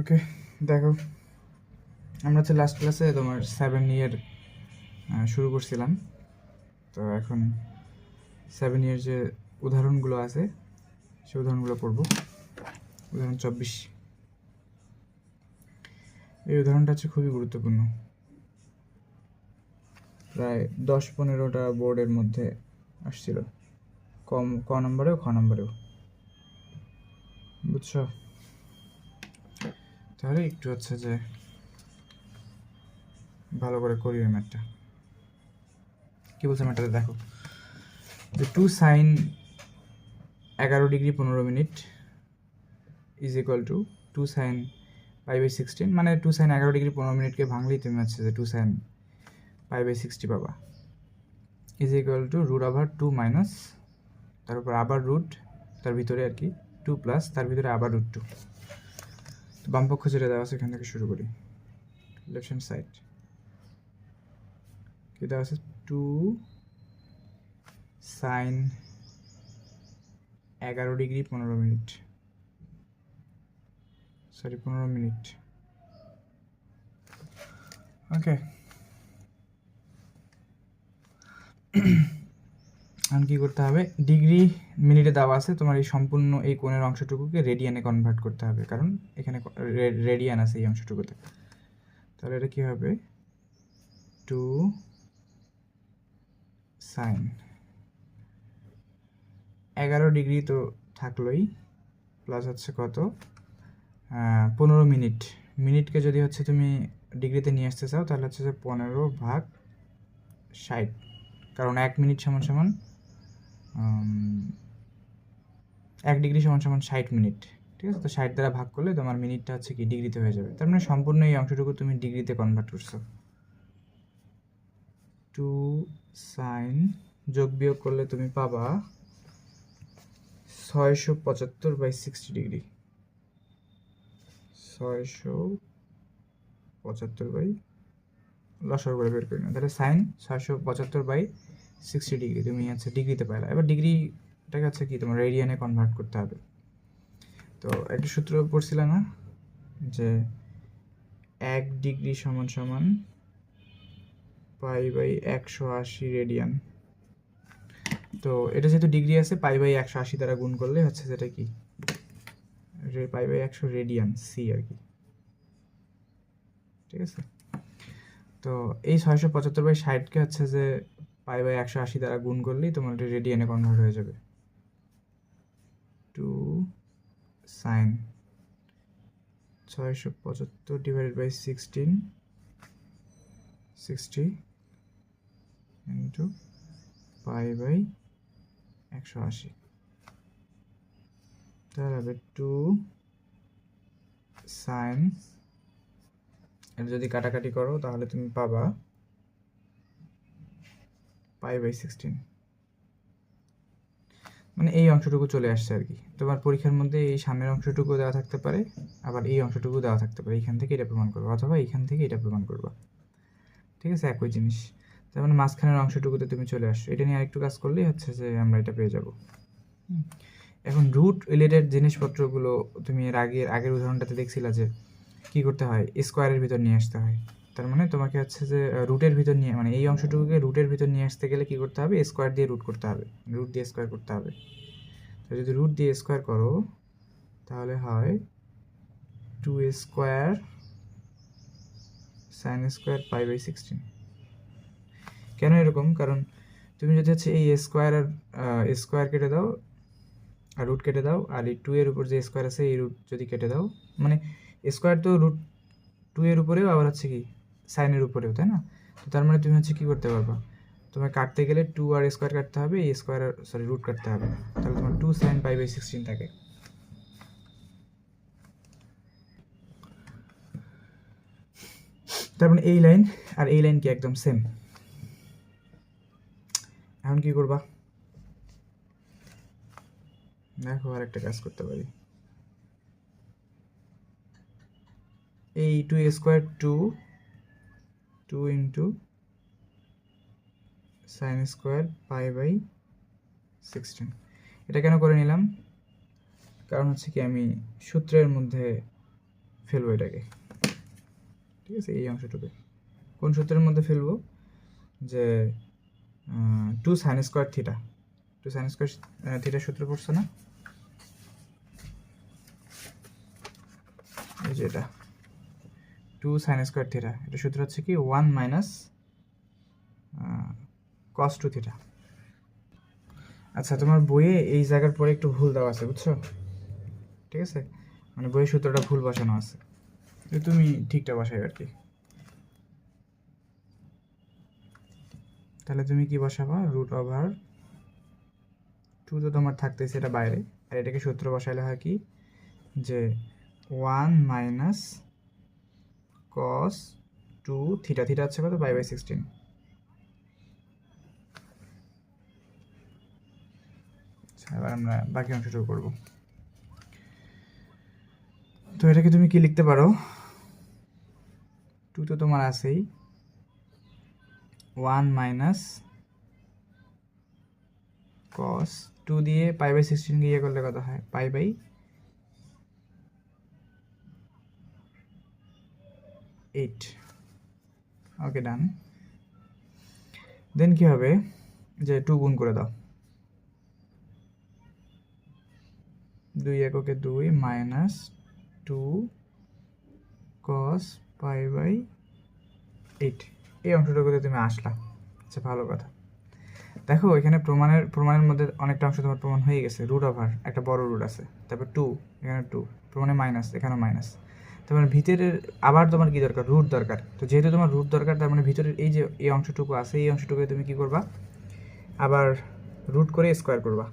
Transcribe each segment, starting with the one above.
ওকে, দেখো। আমরা হচ্ছে লাস্ট ক্লাসে তোমার সেভেন ইয়ার শুরু করছিলাম। তো এখন সেভেন ইয়ার যে উদাহরণগুলো আছে, সেই উদাহরণগুলো পড়ব। উদাহরণ চব্বিশ। এই উদাহরণটা হচ্ছে খুবই গুরুত্বপূর্ণ। প্রায় দশ পনেরোটা বোর্ডের মধ্যে আসছিল। কম, ক নম্বরেও, খ নম্বরেও। বুঝছ? তাহলে একটু হচ্ছে যে ভালো করে করি ওই ম্যাথটা কী বলছে ম্যাথটা দেখো। যে টু সাইন এগারো ডিগ্রি পনেরো minute is equal to two sine pi by sixteen মানে টু সাইন এগারো ডিগ্রি পনেরো মিনিটকে ভাঙলেই তুমি হচ্ছে যে two sine pi by sixty পাবা। ইজ ইকুয়াল টু রুট আবার টু মাইনাস তার উপর আবার রুট তার ভিতরে আর কি টু প্লাস তার ভিতরে আবার রুট টু বাম পক্ষ যেটা দেওয়া আছে, এখান থেকে শুরু করি। লেফট হ্যান্ড সাইড কি দেওয়া আছে? টু সাইন এগারো ডিগ্রি পনেরো মিনিট। সরি পনেরো মিনিট। ওকে এখন কী করতে হবে? ডিগ্রি মিনিটে দেওয়া আছে। তোমার এই সম্পূর্ণ এই কোণের অংশটুকুকে রেডিয়ানে কনভার্ট করতে হবে। কারণ এখানে রেডিয়ান আছে এই অংশটুকুতে। তাহলে এটা কী হবে? টু সাইন এগারো ডিগ্রি তো থাকলোই। প্লাস হচ্ছে কত? পনেরো মিনিট মিনিটকে যদি হচ্ছে তুমি ডিগ্রিতে নিয়ে আসতে চাও, তাহলে হচ্ছে পনেরো ভাগ ষাট। কারণ এক মিনিট সমান সমান এক ডিগ্রি সমান সমান ষাট মিনিট, ঠিক আছে? তো ষাট দ্বারা ভাগ করলে তোমার মিনিটটা হচ্ছে কি ডিগ্রিতে হয়ে যাবে। তার মানে সম্পূর্ণ এই অংশটুকু তুমি ডিগ্রিতে কনভার্ট করছ। টু সাইন যোগ বিয়োগ করলে তুমি পাবা ছয়শো পঁচাত্তর বাই সিক্সটি ডিগ্রি ছয়শো পঁচাত্তর বাই লসর করে বের করি না তাহলে সাইন ছয়শো পঁচাত্তর বাই সিক্সটি ডিগ্রি তুমি হচ্ছে ডিগ্রিতে পাইলা। এবার ডিগ্রিটাকে হচ্ছে কি, তোমার রেডিয়ানে কনভার্ট করতে হবে। তো একটা সূত্র পড়ছিল না, যে এক ডিগ্রি সমান সমান পাই বাই একশো আশি রেডিয়ান তো এটা যেহেতু ডিগ্রি আছে, পাই বাই একশো আশি দ্বারা গুণ করলে হচ্ছে যেটা কি? পাই বাই একশো রেডিয়ান সি আর কি। ঠিক আছে? তো এই ছয়শো পঁচাত্তর বাই ষাটকে হচ্ছে যে পাই বাই একশো আশি দ্বারা গুণ করলেই তোমার এটা রেডিয়ানে কনভার্ট হয়ে যাবে। টু সাইন ছয়শো পঁচাত্তর divided by sixteen sixty into pi by একশো আশি। তাহলে হবে টু সাইন এটা যদি কাটাকাটি করো তাহলে তুমি পাবা পাই বাই সিক্সটিন মানে এই অংশটুকু চলে আসছে আর কি। তোমার পরীক্ষার মধ্যে এই সামনের অংশটুকু দেওয়া থাকতে পারে, আবার এই অংশটুকু দেওয়া থাকতে পারে। এইখান থেকে এটা প্রমাণ করব, অথবা এইখান থেকে এটা প্রমাণ করবা। ঠিক আছে? একই জিনিস। তার মানে মাঝখানের অংশটুকুতে তুমি চলে আসছো। এটা নিয়ে আরেকটু কাজ করলেই হচ্ছে যে আমরা এটা পেয়ে যাব। এখন রুট রিলেটেড জিনিসপত্রগুলো তুমি এর আগের আগের উদাহরণটাতে দেখছিলা যে কী করতে হয়? স্কোয়ারের ভিতর নিয়ে আসতে হয়। তার মানে তোমাকে হচ্ছে যে রুটের ভিতর নিয়ে মানে এই অংশটুকুকে রুটের ভিতর নিয়ে আসতে গেলে কী করতে হবে? স্কোয়ার দিয়ে রুট করতে হবে। রুট দিয়ে স্কোয়ার করতে হবে। তো যদি রুট দিয়ে স্কোয়ার করো, তাহলে হয় two square sine square pi by sixteen কেন এরকম? কারণ তুমি যদি হচ্ছে এই স্কোয়ার আর স্কোয়ার কেটে দাও, আর রুট কেটে দাও, আর এই টু এর উপর যে স্কোয়ার আছে, এই রুট যদি কেটে দাও মানে স্কোয়ার তো রুট টু এর উপরেও, আবার হচ্ছে কি সাইনের উপরেও, তাই না? তো তার মানে তুমি হচ্ছে কী করতে পারবা? তোমার কাটতে গেলে টু আর স্কোয়ার কাটতে হবে এই স্কোয়ার আর সরি রুট কাটতে হবে। তাহলে তোমার two sine pi by sixteen থাকে। তার মানে এই লাইন আর এই লাইন কি একদম সেম এখন কি করবা? দেখো আর একটা কাজ করতে পারি। এই two square two two into sine square pi by sixteen এটা কেন করে নিলাম? কারণ হচ্ছে কি আমি সূত্রের মধ্যে ফেলব এটাকে। ঠিক আছে? এই অংশটুকু। কোন সূত্রের মধ্যে ফেলব? যে two sine square theta two sine square থিটার সূত্র পড়ছে না? এই যে এটা। টু সাইন স্কোয়ার থিটা এটা সূত্র হচ্ছে কি? One minus cos two theta আচ্ছা তোমার বইয়ে এই জায়গার পরে একটু ভুল দেওয়া আছে, বুঝছ? ঠিক আছে? মানে বইয়ের সূত্রটা ভুল বসানো আছে। তুমি ঠিকটা বসাই আর কি। তাহলে তুমি কি বসাবা? রুট ওভার টু তো তোমার থাকতেছে এটা বাইরে। আর এটাকে সূত্র বসাইলে হয় কি? যে one minus cos two theta theta হচ্ছে কত? বাই বাই সিক্সটিন এবার আমরা বাকি অংশটুকু করব। তো এটাকে তুমি কি লিখতে পারো? টু তো তোমার আছেই। ওয়ান মাইনাস কস টু দিয়ে পাই বাই সিক্সটিন ইয়ে করলে কত হয়? পাই বাই এইট ওকে ডান দেন কি হবে? যে টু গুণ করে দাও। দুই এককে দুই minus two cos pi by eight এই অংশটুকুতে তুমি আসলা? আচ্ছা ভালো কথা। দেখো, এখানে প্রমাণের প্রমাণের মধ্যে অনেকটা অংশ তোমার প্রমাণ হয়ে গেছে রুট ওভার একটা বড় রুট আছে। তারপর টু এখানে টু প্রমাণে মাইনাস এখানেও মাইনাস তার মানে ভিতরের আবার তোমার কি দরকার? রুট দরকার। তো যেহেতু তোমার রুট দরকার, তার মানে ভিতরের এই যে, এই অংশটুকু আছে, এই অংশটুকু তুমি কি করবা? আবার রুট করে স্কোয়ার করবা,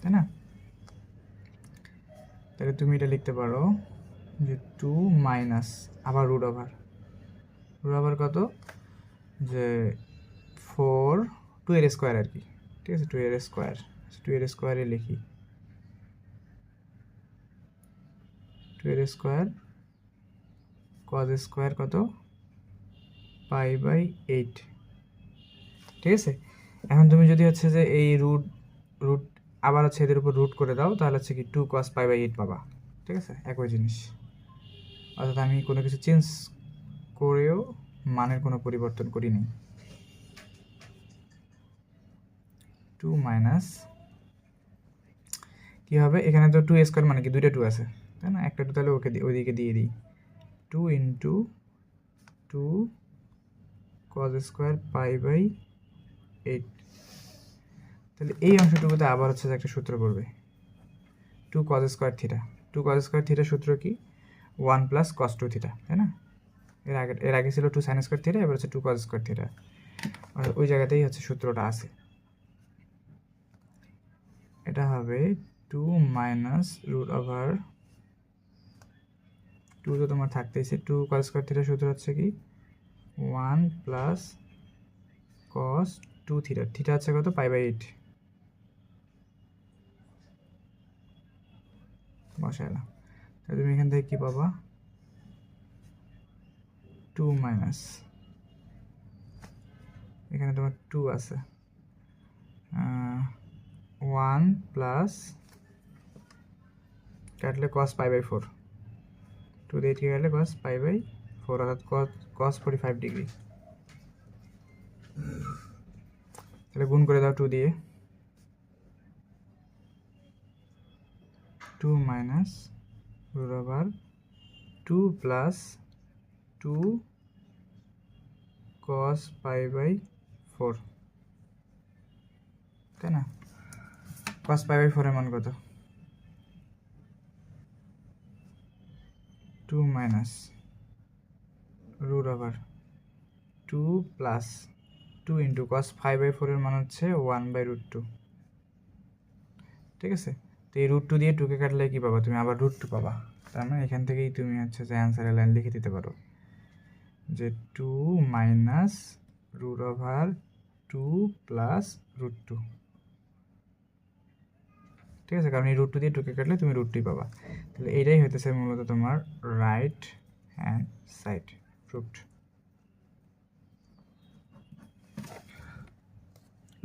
তাই না? তাহলে তুমি এটা লিখতে পারো যে টু মাইনাস আবার রুট ওভার। রুট ওভার কত? যে ফোর, টু এর স্কোয়ার আর কি। ঠিক আছে, টু এর স্কোয়ার। টু এর স্কোয়ারে লিখি। টু এর স্কোয়ার কজ স্কোয়ার কত? পাই বাই এইট ঠিক আছে? এখন তুমি যদি হচ্ছে যে এই রুট রুট আবার হচ্ছে এদের উপর রুট করে দাও, তাহলে হচ্ছে কি two cos pi by eight পাবা। ঠিক আছে? একই জিনিস। অর্থাৎ আমি কোনো কিছু চেঞ্জ করেও মানের কোনো পরিবর্তন করিনি। টু মাইনাস কী হবে? এখানে তো টু স্কোয়ার মানে কি? দুইটা টু আছে। তাই না? একটা টু তাহলে ওকে ওইদিকে দিয়ে দিই। Two into two cos square pi by eight তাহলে এই অংশটুকুতে আবার হচ্ছে একটা সূত্র পড়বে two cos square theta two cos square theta সূত্র কি? One plus cos two theta তাই না? এর আগে এর আগে ছিল টু সাইন স্কোয়ার থিটা এবার হচ্ছে টু কজ স্কোয়ার থিটা আর ওই জায়গাতেই হচ্ছে সূত্রটা আছে। এটা হবে two minus root over two তো তোমার থাকতেইছে টু কজ স্কোয়ার থিটা সূত্র হচ্ছে কি? One plus cos two theta theta হচ্ছে কত? পাই বাই এইট বসাইলাম তাহলে তুমি এখান থেকে কি পাবা? টু মাইনাস এখানে তোমার টু আছে। ওয়ান প্লাস কাটলে cos pi by four two দিয়ে এইটকে কাটলে কস পাই বাই ফোর অর্থাৎ কস ফোর্টি ফাইভ ডিগ্রি তাহলে গুণ করে দাও টু দিয়ে। Two minus root two plus two cos pi by four তাই না? কস পাই বাই ফোরের মান কত? Two minus root over two plus two into cos five by ফোরের মান হচ্ছে ওয়ান বাই রুট টু ঠিক আছে? তো এই রুট টু দিয়ে টুকে কাটলে কী পাবা? তুমি আবার রুট টু পাবা। তার মানে এখান থেকেই তুমি হচ্ছে যে অ্যান্সারের লাইন লিখে দিতে পারো। যে two minus root two plus root two ঠিক আছে? কারণ এই রুট টু দিয়ে টুকে কাটলে তুমি রুট টুই পাবা। তাহলে এইটাই হইতেছে মূলত তোমার রাইট হ্যান্ড সাইড প্রুফড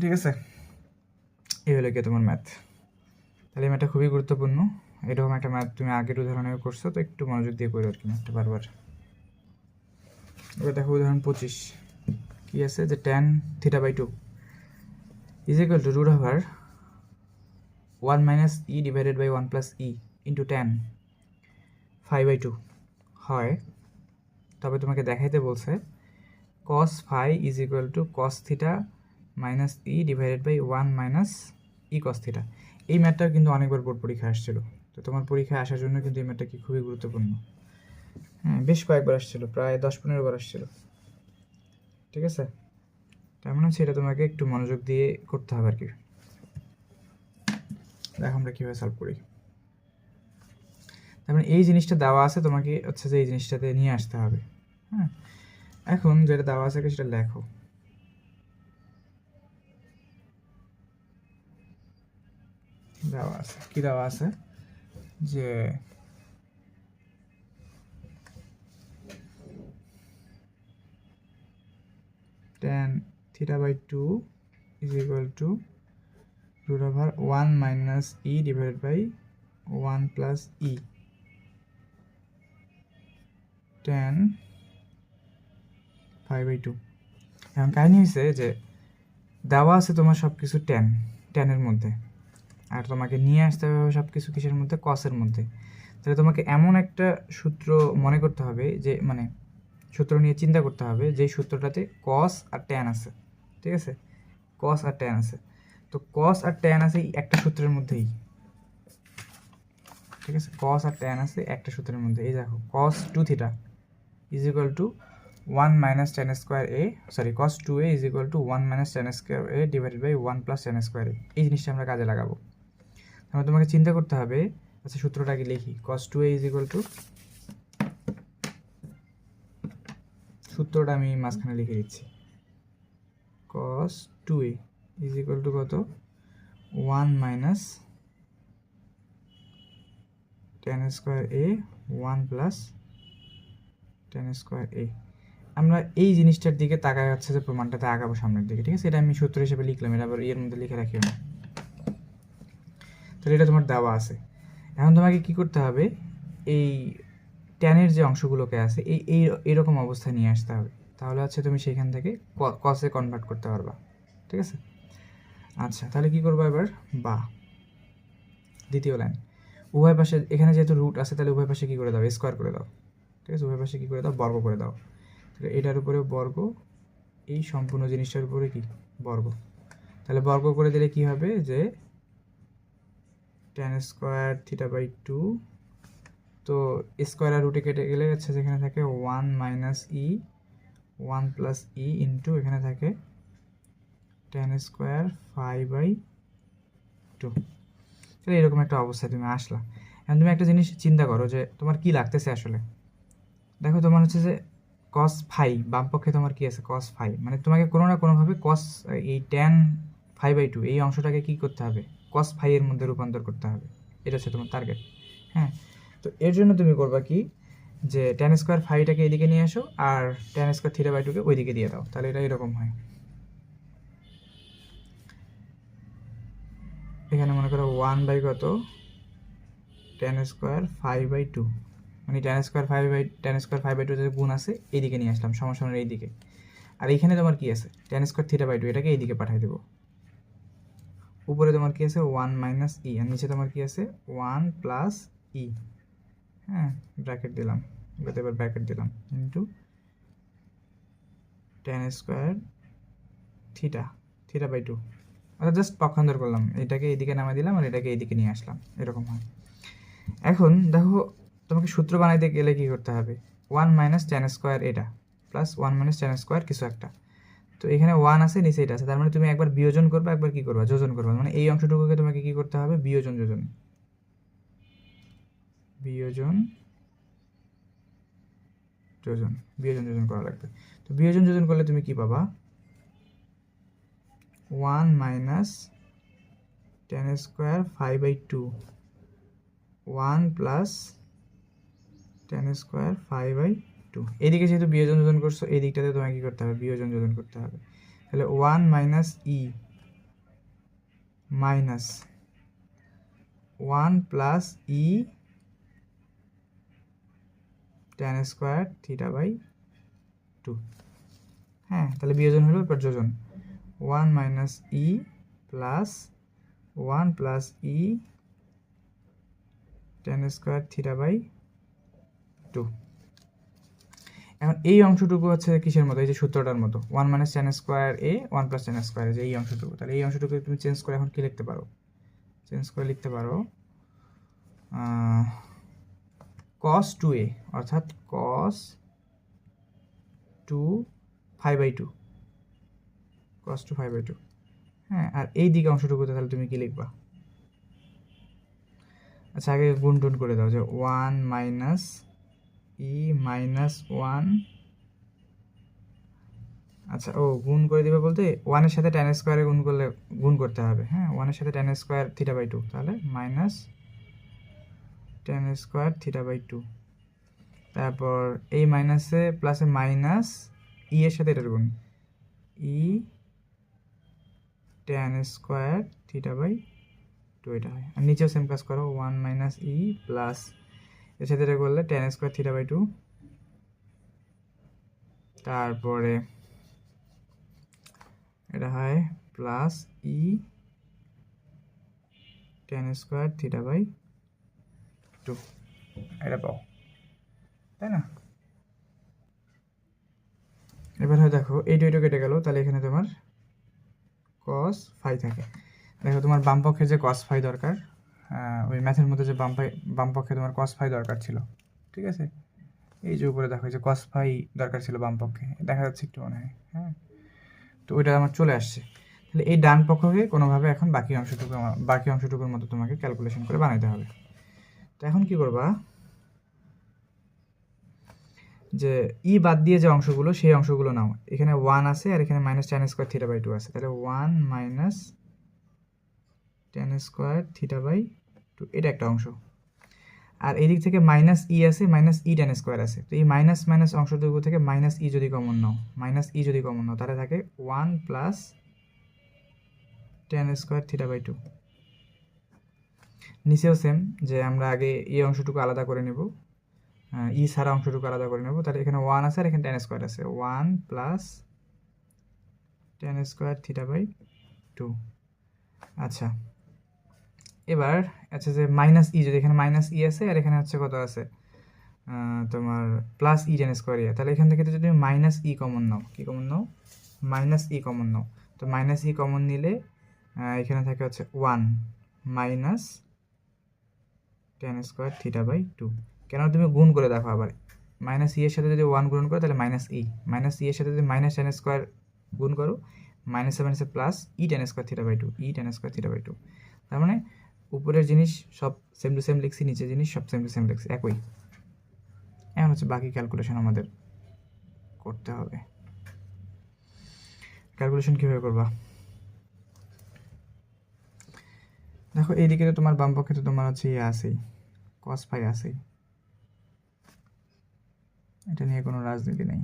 ঠিক আছে? এই হলো গিয়ে তোমার ম্যাথ তাহলে এই ম্যাথটা খুবই গুরুত্বপূর্ণ। এরকম একটা ম্যাথ তুমি আগের উদাহরণেও করছ, তো একটু মনোযোগ দিয়ে করো আর কি ম্যাথটা বারবার। এবার দেখো উদাহরণ পঁচিশ। কি আছে? যে tan theta by two is equal to root over one minus e divided by one plus e into tan five by two হয়। তবে তোমাকে দেখাইতে বলছে cos phi is equal to cos theta minus e divided by one minus e cos theta এই ম্যাথটাও কিন্তু অনেকবার board পরীক্ষা আসছিল। তো তোমার পরীক্ষায় আসার জন্য কিন্তু এই ম্যাথটা কি খুবই গুরুত্বপূর্ণ। হ্যাঁ বেশ কয়েকবার আসছিল, প্রায় দশ পনেরো বার আসছিল। ঠিক আছে? তার মানে এটা তোমাকে একটু মনোযোগ দিয়ে করতে হবে আর কি। দেখো আমরা কীভাবে সলভ করি। তার মানে এই জিনিসটা দেওয়া আছে, তোমাকে হচ্ছে যে এই জিনিসটাতে নিয়ে আসতে হবে। হ্যাঁ? এখন যেটা দেওয়া আছে সেটা লেখো। দেওয়া আছে, কি দেওয়া আছে? যে tan theta by two is equal to root over 1 minus e divided by 1 plus e. 10 5 by 2 এখন কাহিনী হয়েছে যে দেওয়া আছে তোমার সব কিছু টেন টেনের মধ্যে। আর তোমাকে নিয়ে আসতে হবে সব কিছু কিসের মধ্যে? কসের মধ্যে। তাহলে তোমাকে এমন একটা সূত্র মনে করতে হবে যে মানে সূত্র নিয়ে চিন্তা করতে হবে যে সূত্রটাতে কস আর ট্যান আছে। ঠিক আছে? কস আর ট্যান আছে। তো কস আর ট্যান আছে একটা সূত্রের মধ্যেই। ঠিক আছে? কস আর ট্যান আছে একটা সূত্রের মধ্যে। এই দেখো cos two theta is equal to one minus tan square A sorry cos two A is equal to one minus tan square A divided by one plus tan square A এই জিনিসটা আমরা কাজে লাগাবো। তাহলে তোমাকে চিন্তা করতে হবে আচ্ছা সূত্রটা সূত্রটাকে লিখি। Cos two A is equal to সূত্রটা আমি মাঝখানে লিখে দিচ্ছি। Cos two A is equal to কত? One minus tan square A one plus tan square A আমরা এই জিনিসটার দিকে তাকায় যাচ্ছে যে প্রমাণটাতে আগাবো সামনের দিকে, ঠিক আছে? এটা আমি সূত্র হিসেবে লিখলাম এটা আবার এর মধ্যে লিখে রাখিও না তাহলে এটা তোমার দেওয়া আছে। এখন তোমাকে কি করতে হবে? এই ট্যানের যে অংশগুলোকে আছে, এই এই, এরকম অবস্থায় নিয়ে আসতে হবে। তাহলে হচ্ছে তুমি সেখান থেকে কসে কনভার্ট করতে পারবা, ঠিক আছে? আচ্ছা তাহলে কি করব এবার? বা, দ্বিতীয় লাইন উভয় পাশে, এখানে যেহেতু রুট আছে, তাহলে উভয় পাশে কী করে দাও? স্কোয়ার করে দাও। ঠিক আছে? উভয় পাশে কী করে দাও? বর্গ করে দাও। তাহলে এটার উপরে বর্গ, এই সম্পূর্ণ জিনিসটার উপরে কি? বর্গ। তাহলে বর্গ করে দিলে কি হবে? যে tan square theta by two তো স্কোয়ার আর রুটে কেটে গেলে হচ্ছে যেখানে থাকে one minus e one plus e into এখানে থাকে tan square five by two তাহলে এরকম একটা অবস্থায় তুমি আসলা। এখন তুমি একটা জিনিস চিন্তা করো যে তোমার কি লাগতেছে আসলে? দেখো তোমার হচ্ছে যে কস ফাই বাম পক্ষে তোমার কি আছে? কস ফাই মানে তোমাকে কোনো না কোনোভাবে কস এই টেন ফাইভ বাই টু এই অংশটাকে কি করতে হবে? কস ফাই এর মধ্যে রূপান্তর করতে হবে। এটা হচ্ছে তোমার টার্গেট হ্যাঁ? তো এর জন্য তুমি করবা কি? যে টেন স্কোয়ার ফাইভটাকে এদিকে নিয়ে আসো আর টেন স্কোয়ার থ্রি বাই টুকে ওইদিকে দিয়ে দাও। তাহলে এটা এরকম হয়। এখানে মনে করো ওয়ান বাই কত? Tan square five by two মানে tan square five by tan square five by two গুণ আছে, এইদিকে নিয়ে আসলাম সমস্যার এইদিকে। আর এইখানে তোমার কি আছে? টেন স্কোয়ার থ্রিটা বাই টু এটাকে এইদিকে পাঠিয়ে দেবো। উপরে তোমার কি আছে? ওয়ান মাইনাস ই আর নিচে তোমার কি আছে? ওয়ান প্লাস ই হ্যাঁ ব্র্যাকেট দিলাম। এটাতে এবার ব্র্যাকেট দিলাম। Into tan square theta theta by two অর্থাৎ জাস্ট পক্ষান্তর করলাম। এটাকে এইদিকে নামা দিলাম আর এটাকে এইদিকে নিয়ে আসলাম। এরকম হয়। এখন দেখো তোমাকে সূত্র বানাইতে গেলে কি করতে হবে? ওয়ান মাইনাস টেন স্কোয়ার এটা plus one minus tan square কিছু একটা। তো এখানে ওয়ান আছে, নিচে এটা আছে। তার মানে তুমি একবার বিয়োজন করবে, একবার কি করবা? যোজন করবা। মানে এই অংশটুকুকে তোমাকে কি করতে হবে? বিয়োজন যোজন। বিয়োজন যোজন। বিয়োজন যোজন করা লাগবে। তো বিয়োজন যোজন করলে তুমি কি পাবা? One minus tan square five by two one plus tan square five by two এদিকে যেহেতু বিয়োজন যোজন করছ, এই দিকটাতে তোমাকে কী করতে হবে? বিয়োজন যোজন করতে হবে। তাহলে one minus e minus one plus e tan square theta by two হ্যাঁ তাহলে বিয়োজন হলো এবার যোজন। One minus e plus one plus e tan square theta by two. এখন এই অংশটুকু হচ্ছে কিসের মতো? এই যে সূত্রটার মতো। One minus tan square A, one plus tan square যে এই অংশটুকু। তাহলে এই অংশটুকু তুমি চেঞ্জ করে এখন কি লিখতে পারো? চেঞ্জ করে লিখতে পারো কস টু এ অর্থাৎ cos two five by two cos two five by two হ্যাঁ আর এই দিকে অংশটুকুতে তাহলে তুমি কি লিখবা? আচ্ছা আগে গুণ টুন করে দাও যে one minus e minus one আচ্ছা ও গুণ করে দিবে বলতে ওয়ানের সাথে টেন স্কোয়ারে গুণ করলে গুণ করতে হবে। হ্যাঁ ওয়ানের সাথে tan square theta by two তাহলে minus tan square theta by two তারপর এই মাইনাসে প্লাসে মাইনাস ই এর সাথে এটার গুণ। E tan square theta by two এটা হয়। আর নিচেও সেম কাজ করো ওয়ান মাইনাস ই প্লাস এর সাথে এটা করলে tan square theta by two তারপরে এটা হয় plus e tan square theta by two এটা পাও। তাই না? এবার হয় দেখো, এই দুইটা কেটে গেল, তাহলে এখানে তোমার কস ফাই থাকে। দেখো, তোমার বাম পক্ষে যে কস ফাই দরকার ওই ম্যাথের মধ্যে যে বাম ফাই বাম পক্ষে তোমার কস ফাই দরকার ছিল, ঠিক আছে? এই যে উপরে দেখো যে কস ফাই দরকার ছিল বাম পক্ষে দেখা যাচ্ছে একটু মনে হয় হ্যাঁ? তো ওইটা আমার চলে আসছে। তাহলে এই ডান পক্ষকে কোনোভাবে এখন বাকি অংশটুকু বাকি অংশটুকুর মতো তোমাকে ক্যালকুলেশন করে বানাইতে হবে। তো এখন কি করবা? যে ই বাদ দিয়ে যে অংশগুলো, সেই অংশগুলো নাও। এখানে ওয়ান আছে আর এখানে minus tan square theta by two আছে। তাহলে one minus tan square theta by two এটা একটা অংশ। আর এই দিক থেকে মাইনাস ই আছে মাইনাস ই টেন স্কোয়ার আছে। তো এই মাইনাস মাইনাস অংশটুকু থেকে মাইনাস ই যদি কমন নাও মাইনাস ই যদি কমন নাও, তাহলে থাকে one plus tan square theta by two নিচেও সেম যে আমরা আগে এই অংশটুকু আলাদা করে নেব। ই ছাড়া অংশটুকু আলাদা করে নেব। তাহলে এখানে ওয়ান আছে আর এখানে টেন স্কোয়ার আছে। One plus tan square theta by two আচ্ছা এবার আচ্ছা যে মাইনাস ই যদি এখানে মাইনাস ই আছে আর এখানে হচ্ছে কত আছে? তোমার plus e tan square yeah তাহলে এখান থেকে যদি মাইনাস ই কমন নাও, কী কমন নাও? মাইনাস ই কমন নাও। তো মাইনাস ই কমন নিলে এখানে থাকে হচ্ছে one minus tan square theta by two কেন তুমি গুণ করে দেখো আবার? মাইনাস ই এর সাথে যদি ওয়ান গুণ করো, তাহলে মাইনাস ই মাইনাস ই এর সাথে যদি মাইনাস টেন স্কোয়ার গুণ করো মাইনাস সেভেন এসে plus e tan square theta by two e tan square theta by two তার মানে উপরের জিনিস সব সেম টু সেম লিখছি, নিচের জিনিস সব সেম টু সেম লিখছি, একই। এখন হচ্ছে বাকি ক্যালকুলেশন আমাদের করতে হবে। ক্যালকুলেশন কীভাবে করবা? দেখো, এইদিকে তো তোমার বাম পক্ষে তো তোমার হচ্ছে ইয়ে আছেই কস ফাই আছেই। এটা নিয়ে কোনো রাজনীতি নেই।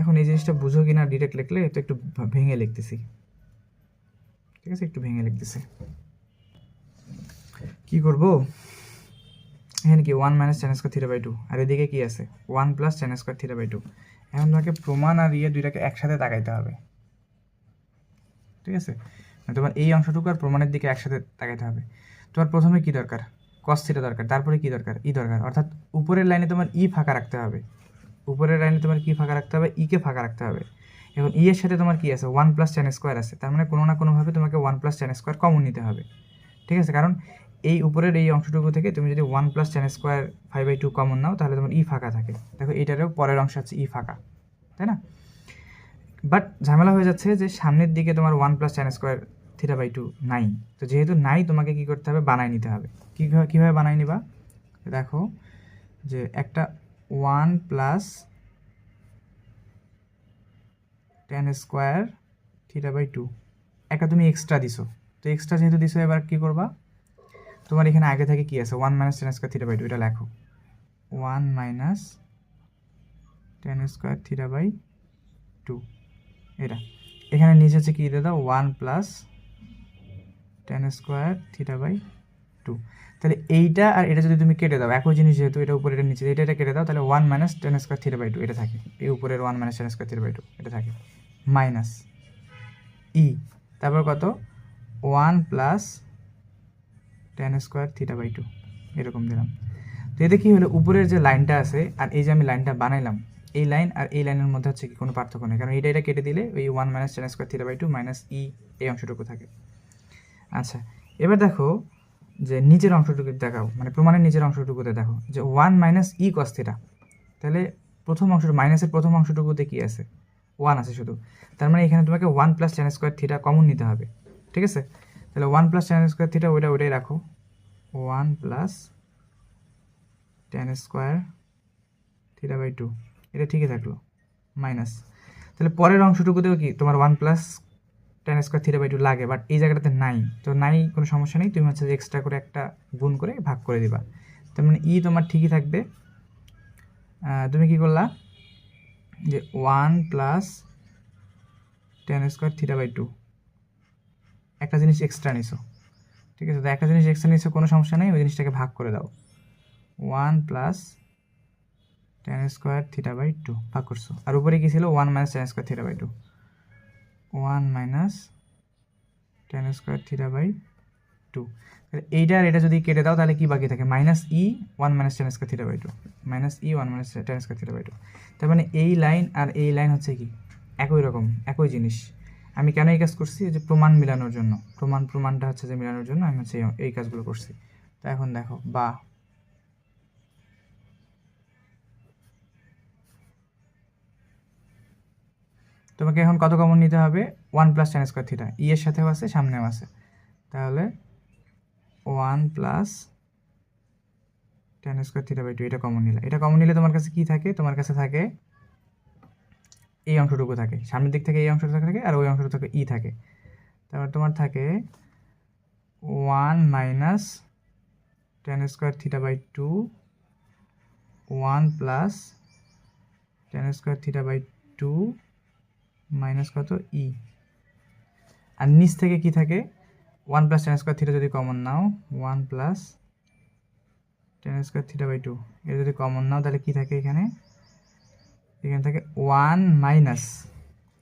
এখন এই জিনিসটা বুঝো কিনা ডিরেক্ট লিখলে তো একটু ভেঙে লিখতেছি। ঠিক আছে? একটু ভেঙে লিখতেছি। কি করব? এখানে কি one minus tan square theta by two আর এদিকে কি আছে? One plus tan square theta by two এখন তোমাকে প্রমাণ আর ইয়ে দুইটাকে একসাথে তাকাইতে হবে। ঠিক আছে? মানে তোমার এই অংশটুকু আর প্রমাণের দিকে একসাথে তাকাইতে হবে। তোমার প্রথমে কি দরকার? কস থিটা দরকার, তারপরে কি দরকার? ই দরকার। অর্থাৎ উপরের লাইনে তোমার ই ফাঁকা রাখতে হবে। উপরের লাইনে তোমার কি ফাঁকা রাখতে হবে? ইকে ফাঁকা রাখতে হবে। এখন ই এর সাথে তোমার কি আছে? ওয়ান প্লাস টেন স্কোয়ার আছে। তার মানে কোনো না কোনোভাবে তোমাকে one plus tan square common নিতে হবে। ঠিক আছে? কারণ এই উপরের এই অংশটুকু থেকে তুমি যদি one plus tan square five by two common নাও, তাহলে তোমার ই ফাঁকা থাকে। দেখো এইটারও পরের অংশ আছে ই ফাঁকা। তাই না? বাট ঝামেলা হয়ে যাচ্ছে যে সামনের দিকে তোমার one plus tan square theta by two নাই। তো যেহেতু নাই, তোমাকে কি করতে হবে? বানাই নিতে হবে। কীভাবে কীভাবে বানাই নিবা? দেখো, যে একটা one plus tan square theta by two. একটা তুমি এক্সট্রা দিছো। তো এক্সট্রা যেহেতু দিছো, এবার কী করবা? তোমার এখানে আগে থেকে কি আছে? One minus tan square theta by two, এটা লেখো। One minus tan square theta by two. এটা। এখানে নিচে হচ্ছে কি দিয়ে দাও? One plus tan square theta by two তাহলে এইটা আর এটা যদি তুমি কেটে দাও, একই জিনিস যেহেতু এটা উপরে এটা নিচে এটা এটা কেটে দাও, তাহলে one minus tan square theta by two এটা থাকে। এই উপরের one minus tan square theta by two এটা থাকে। মাইনাস ই তারপর কত? One plus tan square theta by two এরকম দিলাম। তো এতে কী হলো? উপরের যে লাইনটা আছে, আর এই যে আমি লাইনটা বানাইলাম, এই লাইন আর এই লাইনের মধ্যে হচ্ছে কি কোনো পার্থক্য নেই। কারণ এটা এটা কেটে দিলে ওই one minus tan square theta by two minus e এই অংশটুকু থাকে। আচ্ছা এবার দেখো যে নিচের অংশটুকু দেখাও মানে প্রমাণের নিচের অংশটুকুতে দেখো, যে one minus e cos theta তাহলে প্রথম অংশটুকু মাইনাসের প্রথম অংশটুকুতে কি আছে? ওয়ান আছে শুধু, তার মানে এখানে তোমাকে one plus tan square theta common নিতে হবে, ঠিক আছে? তাহলে one plus tan square theta ওইটা ওইটাই রাখো one plus tan square theta by two এটা ঠিকই থাকল মাইনাস তাহলে পরের অংশটুকুতেও কি, তোমার one plus tan square theta by two লাগে বাট এই জায়গাটাতে নাই। তো নাই কোনো সমস্যা নেই, তুমি হচ্ছে এক্সট্রা করে একটা গুণ করে ভাগ করে দিবা। তার মানে ই তোমার ঠিকই থাকবে। তুমি কি করলা? যে one plus tan square theta by two একটা জিনিস এক্সট্রা নিছো। ঠিক আছে, তো একটা জিনিস এক্সট্রা নিছো, কোনো সমস্যা নেই, ওই জিনিসটাকে ভাগ করে দাও। One plus tan square theta by two ভাগ করছ। আর উপরে কি ছিল? One minus tan square theta by two one minus tan square theta by two. তাহলে এইটা এটা যদি কেটে দাও, তাহলে কি বাকি থাকে? Minus e one minus tan square theta by two. Minus e one minus tan square theta by two. তার মানে এই লাইন আর এই লাইন হচ্ছে কি? একই রকম, একই জিনিস। আমি কেন এই কাজ করছি? যে প্রমাণ মিলানোর জন্য। প্রমাণ, প্রমাণটা হচ্ছে যে মিলানোর জন্য আমি হচ্ছে এই কাজগুলো করছি। তো এখন দেখো, বা তোমাকে এখন কত কমন নিতে হবে? One plus tan square theta e এর সাথেও আছে, সামনেও আছে। তাহলে one plus tan square theta by two এটা কমন নিলে। এটা কমন নিলে তোমার কাছে কি থাকে? তোমার কাছে থাকে এই অংশটুকু থাকে। সামনের দিক থেকে এই অংশটুকু থাকে আর ওই অংশটুকু থাকে ই থাকে। তারপর তোমার থাকে one minus tan square theta by two one plus tan square theta by two minus কত? ই আর নিচ থেকে কি থাকে? One plus tan square theta যদি common now, one plus tan square theta by two. এটা যদি কমন নাও, তাহলে কি থাকে এখানে? এখানে থাকে one minus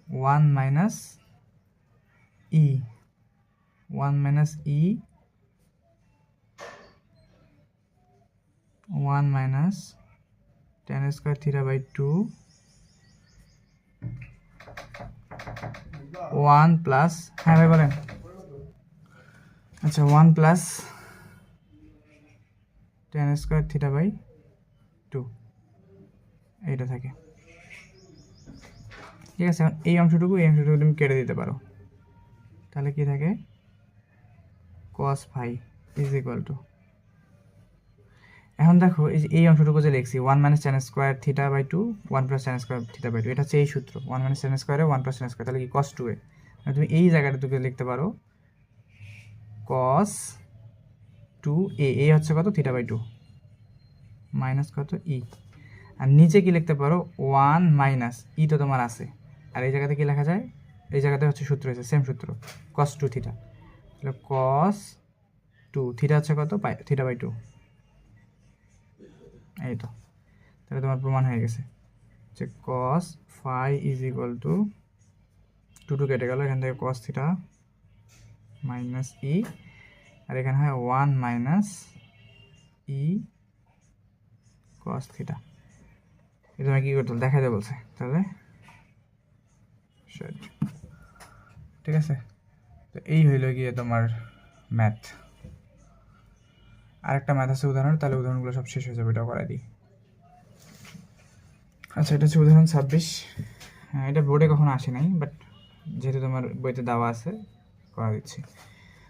one minus e one minus e one minus tan square theta by two one plus হ্যাঁ ভাই বলেন। আচ্ছা one plus tan square theta by two, এইটা থাকে। ঠিক আছে এই অংশটুকু এই অংশটুকু তুমি কেটে দিতে পারো। তাহলে কি থাকে? Cos phi is equal to এখন দেখো, এই যে এই অংশটুকু যে লিখছি one minus tan square theta by two one plus tan square theta by two এটা হচ্ছে এই সূত্র ওয়ান মাইনাস টেন স্কোয়ারে ওয়ান প্লাস টেন স্কোয়ার তাহলে কি কস টু এ? তুমি এই জায়গাটা তুমি লিখতে পারো কস টু এ এ হচ্ছে কত? থিটা বাই টু মাইনাস কত? ই আর নিচে কি লিখতে পারো? ওয়ান মাইনাস ই তো তোমার আছে, আর এই জায়গাতে কি লেখা যায়? এই জায়গাতে হচ্ছে সূত্র হচ্ছে সেম সূত্র কস টু থিটা তাহলে কস টু থিটা হচ্ছে কত? পাই থিটা বাই টু এই তাহলে তোমার প্রমাণ হয়ে গেছে যে cos phi is equal to two two কেটে গেল, এখান থেকে কস থিটা মাইনাস ই আর এখানে হয় one minus e cos theta এটা তোমায় কী করতে হবে? দেখাতে বলছে। তাহলে. ঠিক আছে? তো এই হইল গিয়ে তোমার ম্যাথ আরেকটা ম্যাথ আছে উদাহরণ, তাহলে উদাহরণগুলো সব শেষ হয়ে যাবে এটা করাই দিই। আচ্ছা এটা হচ্ছে উদাহরণ ছাব্বিশ। হ্যাঁ এটা বোর্ডে কখনো আসে নাই বাট যেহেতু তোমার বইতে দেওয়া আছে, করা দিচ্ছি।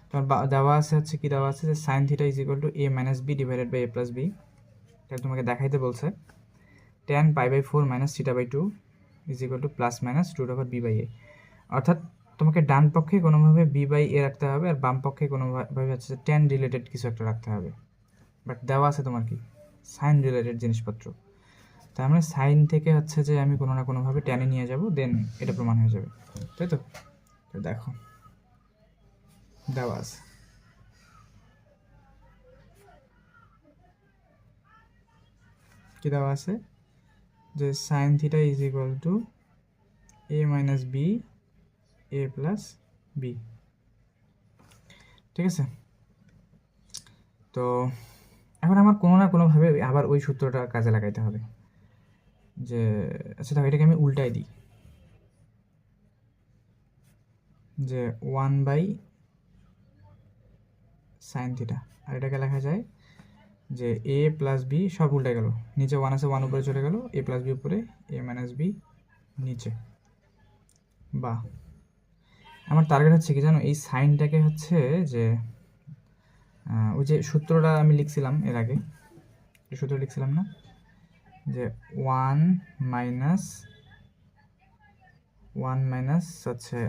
তোমার দেওয়া আছে হচ্ছে কি, দেওয়া আছে যে sine theta is equal to a minus b divided by a plus b এটা তোমাকে দেখাইতে বলছে। Tan pi by four minus theta by two is equal to plus minus two over b by a অর্থাৎ তোমাকে ডান পক্ষে কোনোভাবে B by এ রাখতে হবে, আর বাম পক্ষে কোনোভাবে হচ্ছে টেন রিলেটেড কিছু একটা রাখতে হবে। বাট দেওয়া আছে তোমার কি? সাইন রিলেটেড জিনিসপত্র। তার মানে সাইন থেকে হচ্ছে যে আমি কোনো না কোনোভাবে ট্যানে নিয়ে যাব দেন এটা প্রমাণ হয়ে যাবে। তাই তো দেখো। দেওয়া আছে। কী দেওয়া আছে? যে sine theta is equal to a minus b a plus b ঠিক আছে? তো এখন আমার কোনো না কোনোভাবে আবার ওই সূত্রটা কাজে লাগাইতে হবে। যে আচ্ছা দেখো, এটাকে আমি উল্টাই দিই। যে ওয়ান বাই সাইন থিটা আর এটাকে লেখা যায় যে এ প্লাস বি সব উল্টে গেল। নিচে ওয়ান আছে ওয়ান উপরে চলে গেল। এ প্লাস বি উপরে এ মাইনাস বি নিচে। বা আমার টার্গেট হচ্ছে কি জানো? এই সাইনটাকে হচ্ছে যে ওই যে সূত্রটা আমি লিখছিলাম এর আগে। সূত্র লিখছিলাম না? যে ওয়ান মাইনাস ওয়ান মাইনাস হচ্ছে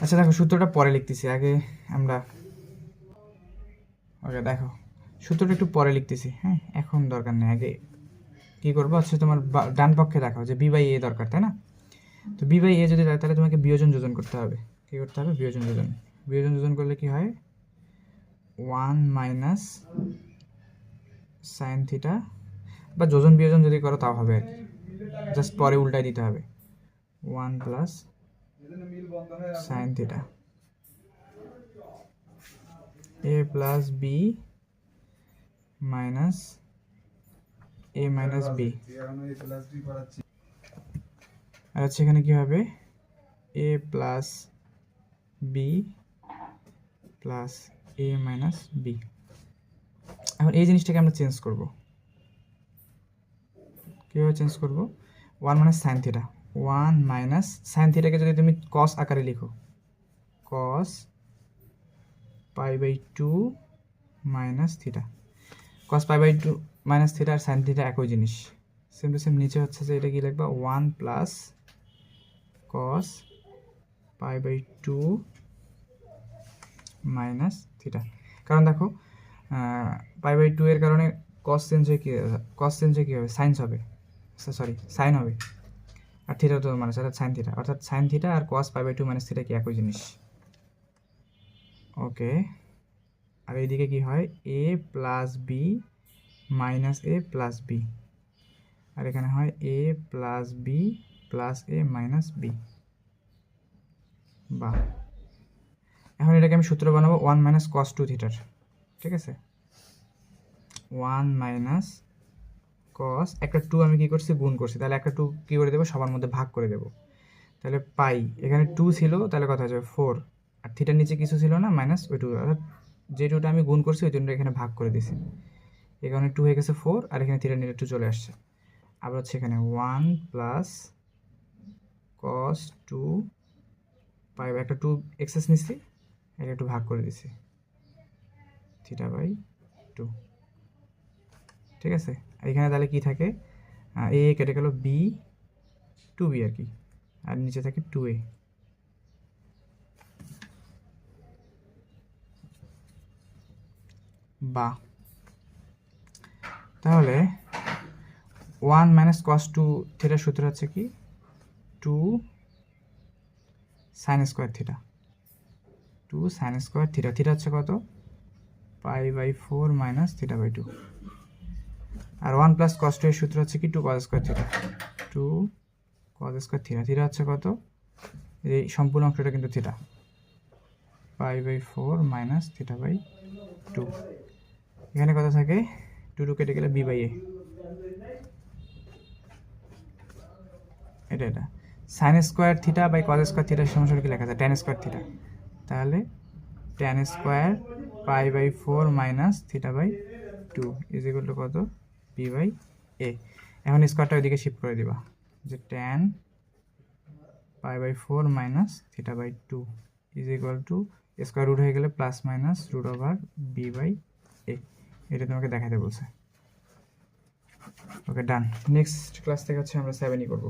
আচ্ছা দেখো, সূত্রটা পরে লিখতেছি। আগে আমরা, ওকে দেখো, সূত্রটা একটু পরে লিখতেছি। হ্যাঁ এখন দরকার নেই। আগে কী করব? হচ্ছে তোমার ডান পক্ষে দেখাও যে বি বাই এ দরকার, তাই না? তো বি বাই এ যদি তাহলে তোমাকে বিয়োজন যোজন করতে হবে। কী করতে হবে? বিয়োজন যোজন। বিয়োজন যোজন করলে কি হয়? ওয়ান মাইনাস সাইন থিটা বা যোজন বিয়োজন যদি করো তাও হবে। আর কি জাস্ট পরে উল্টাই দিতে হবে। One plus sine theta a plus b minus a minus b আর হচ্ছে এখানে কি হবে? A plus b plus a minus b এখন এই জিনিসটাকে আমরা চেঞ্জ করব। কীভাবে চেঞ্জ করব? One minus sine theta one minus sine থিটাকে যদি তুমি কস আকারে লিখো। Cos pi by two minus theta cos pi by two minus theta R sine theta একই জিনিস। সেম টু সেম নিচে হচ্ছে যে এটা কি লিখবা? One plus cos pi by two minus theta কারণ দেখো পাই বাই টু এর কারণে কস চেঞ্জ হয়ে কী কস চেঞ্জ হয়ে কী হবে? সাইন্স হবে। সরি সাইন হবে। আর থিটা তো মানে অর্থাৎ সাইন থিটা অর্থাৎ sine theta R cos pi by two minus theta কি একই জিনিস? ওকে আর এইদিকে কি হয়? A plus b minus a plus b আর এখানে হয় a plus b plus a minus b বা এখন এটাকে আমি সূত্র বানাবো ওয়ান মাইনাস কস টু থিটার ঠিক আছে? ওয়ান মাইনাস কস একটা টু আমি কি করছি? গুণ করছি। তাহলে একটা টু কী করে দেবো? সবার মধ্যে ভাগ করে দেবো। তাহলে পাই। এখানে টু ছিল, তাহলে কথা হচ্ছে ফোর আর থিটার নিচে কিছু ছিল না মাইনাস ওই টু অর্থাৎ যে টুটা আমি গুণ করছি, ওই টুটা এখানে ভাগ করে দিছি। কারণে টু হয়ে গেছে ফোর আর এখানে থিটার নিচে টু চলে আসছে। আবার হচ্ছে এখানে one plus cos two pi, একটা টু এক্সেস নিচ্ছি এটা একটু ভাগ করে দিছি। Theta by two. ঠিক আছে? এখানে তাহলে কি থাকে? এ কেটে গেল বি টু বি আর কি। আর নিচে থাকে টু এ। বা তাহলে ওয়ান মাইনাস কস টু থিটার সূত্র হচ্ছে কি? Two sine square theta. Two sine square theta theta হচ্ছে কত? Pi by four minus theta by two R one plus cos two এর সূত্র হচ্ছে কি? Two cos square theta two cos square theta theta হচ্ছে কত? এই সম্পূর্ণ অংশটা কিন্তু theta pi by four minus theta by two এখানে কত থাকে টু টু কেটে গেলে বি বাই এ এটা এটা। Sine square theta by cos square থিটার সমস্যা কি লেখা যায় টেন স্কোয়ার থিটা তাহলে tan square pi by four minus theta by two is equal কত? পি বাই এ এখন স্কোয়ারটা ওইদিকে শিফট করে দিবা। যে tan pi by four minus theta by two is equal to square root হয়ে গেলে plus minus root over b by a এটা তোমাকে দেখাতে বলছে। ওকে ডান নেক্সট ক্লাস থেকে হচ্ছে আমরা সেভেনই করব।